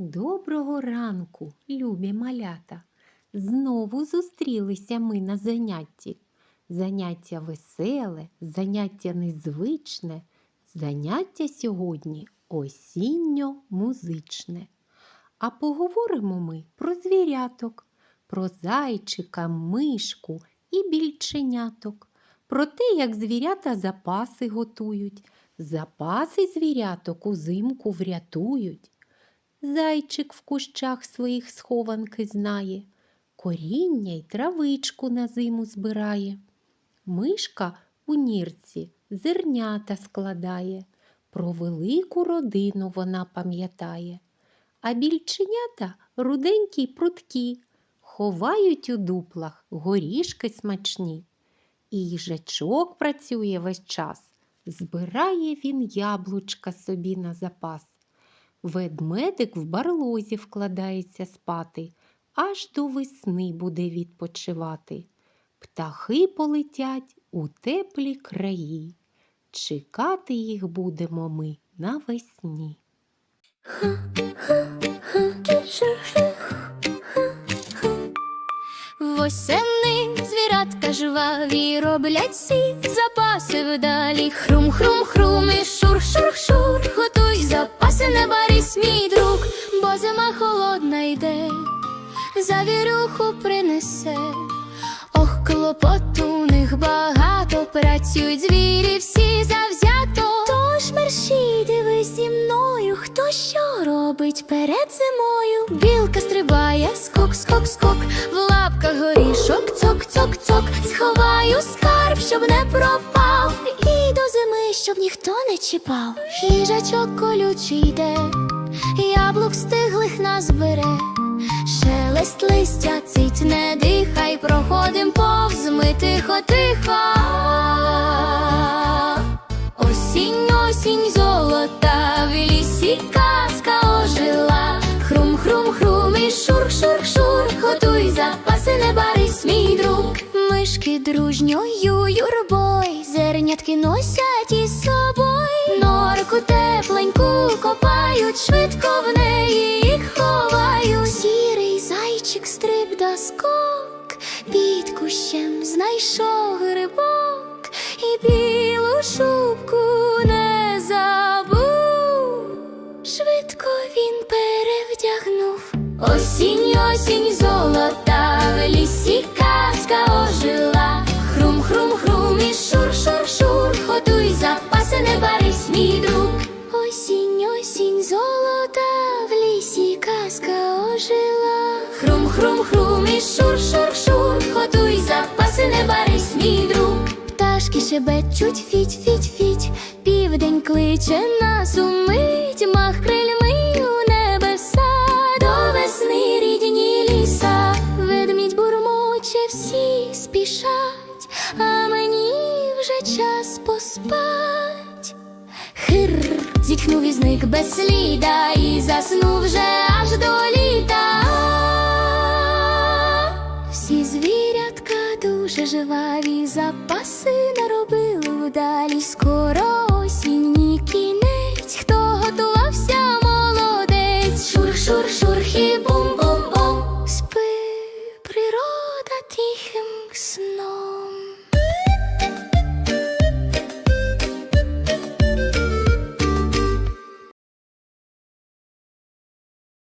Доброго ранку, любі малята. Знову зустрілися ми на занятті. Заняття веселе, заняття незвичне, заняття сьогодні осінньо-музичне. А поговоримо ми про звіряток, про зайчика, мишку і більченяток, про те, як звірята запаси готують, запаси звіряток узимку врятують. Зайчик в кущах своїх схованки знає, коріння й травичку на зиму збирає. Мишка у нірці зернята складає, про велику родину вона пам'ятає. А більченята руденькі й прудкі, ховають у дуплах горішки смачні. І їжачок працює весь час, збирає він яблучка собі на запас. Ведмедик в барлозі вкладається спати, аж до весни буде відпочивати. Птахи полетять у теплі краї. Чекати їх будемо ми навесні. Восени звірятка жваві роблять всі запаси вдалі. Хрум, хрум, хрум і шур, шур, шур. Готуй запаси, не барись, мій друг, бо зима холодна йде, завірюху принесе. Ох, клопот у них багато, працюють звірі всі завзято. Тож мерщій, дивись зі мною, хто що робить перед зимою. Білка стрибає, скок, скок, скок, в лапках горішок, цок, цок, цок. Сховаю скарб, щоб не пропав. Ніхто не чіпав. Їжачок колючий йде, яблук стиглих назбере. Шелест листя цить, не дихай, проходим повз ми тихо, тихо. Осінь, осінь золота, в лісі казка ожила. Хрум, хрум, хрум і шур, шур, шур. Готуй запаси, не барись, мій друг. Мишки дружньою юрбой, зернятки носять із собою. Норку тепленьку копають, швидко в неї їх ховають. Сірий зайчик стриб да скок, під кущем знайшов грибок і білу шубку не забув. Швидко він перевдягнув. Осінь, осінь ожила. Хрум, хрум, хрум і шур, шур, шур. Готуй запаси, не барись, мій друг. Пташки шебечуть, фіть, фіть, фіть. Південь кличе нас умить, мах крильми у небеса. До весни рідні ліса. Ведмідь бурмоче, всі спішать, а мені вже час поспать. Хир, зітхнув і зник без сліда, і заснув вже аж живаві, запаси наробили вдалі. Скоро осінній кінець, хто готувався молодець. Шур, шур, шур, хіба